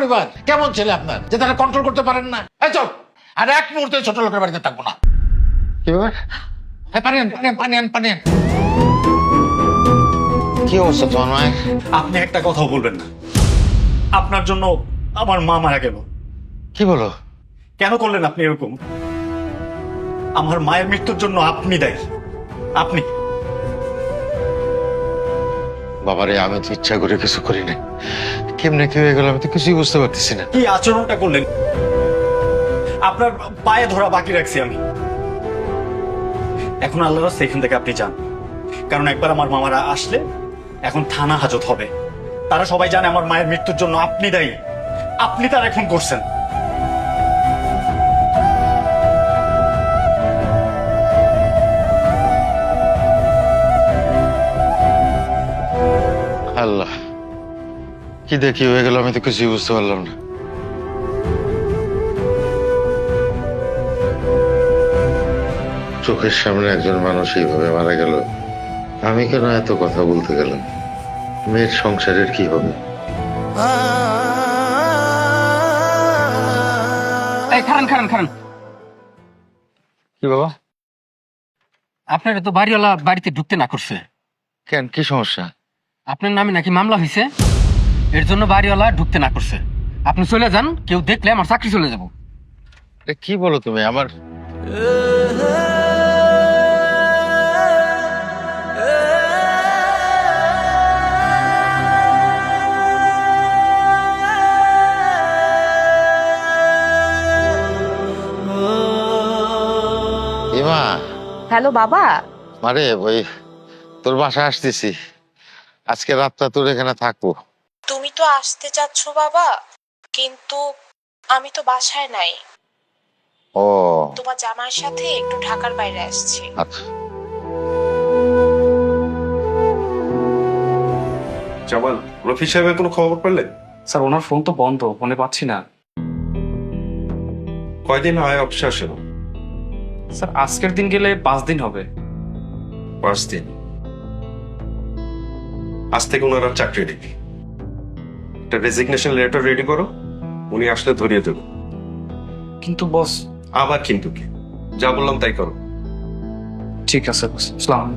পরিবার কেমন ছেলে আপনার? যে তারা কন্ট্রোল করতে পারেন না। এই চল আর এক মুহূর্তে ছোট লোকের বাড়িতে থাকব না। কি হ্যাঁ অবস্থা তোমার? মায়ের আপনি একটা কথাও বলবেন না। আপনার জন্য আমার মা মারা গেল। কি বলো? কেন করলেন আপনি এরকম? আমার মায়ের মৃত্যুর জন্য আপনি দায়ী। আপনি বাবারে, আমি তো ইচ্ছা করে কিছু করি না কেমনে কি হয়ে গেল আমি তো কিছুই বুঝতে পারতেছি না। কি আচরণটা করলেন? আপনার পায়ে ধরা বাকি রাখছি আমি। এখন আল্লাহ রাস্তা এখান থেকে আপনি যান। কারণ একবার আমার মামারা আসলে এখন থানা হাজত হবে। তারা সবাই জানে আমার মায়ের মৃত্যুর জন্য আপনি দায়ী। আপনি তার এখন করছেন। আল্লাহ। কি দেখি হয়ে গেল আমি তো কিছুই বুঝতে পারলাম না। চোখের সামনে একজন মানুষ এইভাবে মারা গেল আমি কেন এত কথা বলতে গেলাম? মেয়ের সংসারের কি হবে? এই খারান খারান খারান কি বাবা? আপনার তো বাড়িওয়ালা বাড়িতে ঢুকতে না করছে। কেন? কি সমস্যা? আপনার নামে নাকি মামলা হয়েছে? এর জন্য বাড়িওয়ালা ঢুকতে না করছে। আপনি চলে যান কেউ দেখলে আমার চাকরি চলে যাব। এটা কি বলো তুমি? আমার ইমা। হ্যালো বাবা। মারে ওই তোর বাসা আসতেছি। আজকে রাতটা তোর এখানে থাকব। তুমি তো আসতে চাচ্ছ বাবা কিন্তু আমি তো বাসায় নাই। ও। তোমার জামাইয়ের সাথে একটু ঢাকার বাইরে আসছি। আচ্ছা। জামাল রফি সাহেবের কোনো খবর পেলে? স্যার ওনার ফোন তো বন্ধ ফোনে পাচ্ছি না। কয়দিন হয় অফিসে আসে স্যার আজকের দিন গেলে পাঁচ দিন হবে। পাঁচ দিন। আজ থেকে ওনারা আর চাকরি দিবি একটা রেজিগনেশন লেটার রেডি করো উনি আসলে ধরিয়ে দেব। কিন্তু বস আবার কিন্তু কি? যা বললাম তাই করো। ঠিক আছে বস সালাম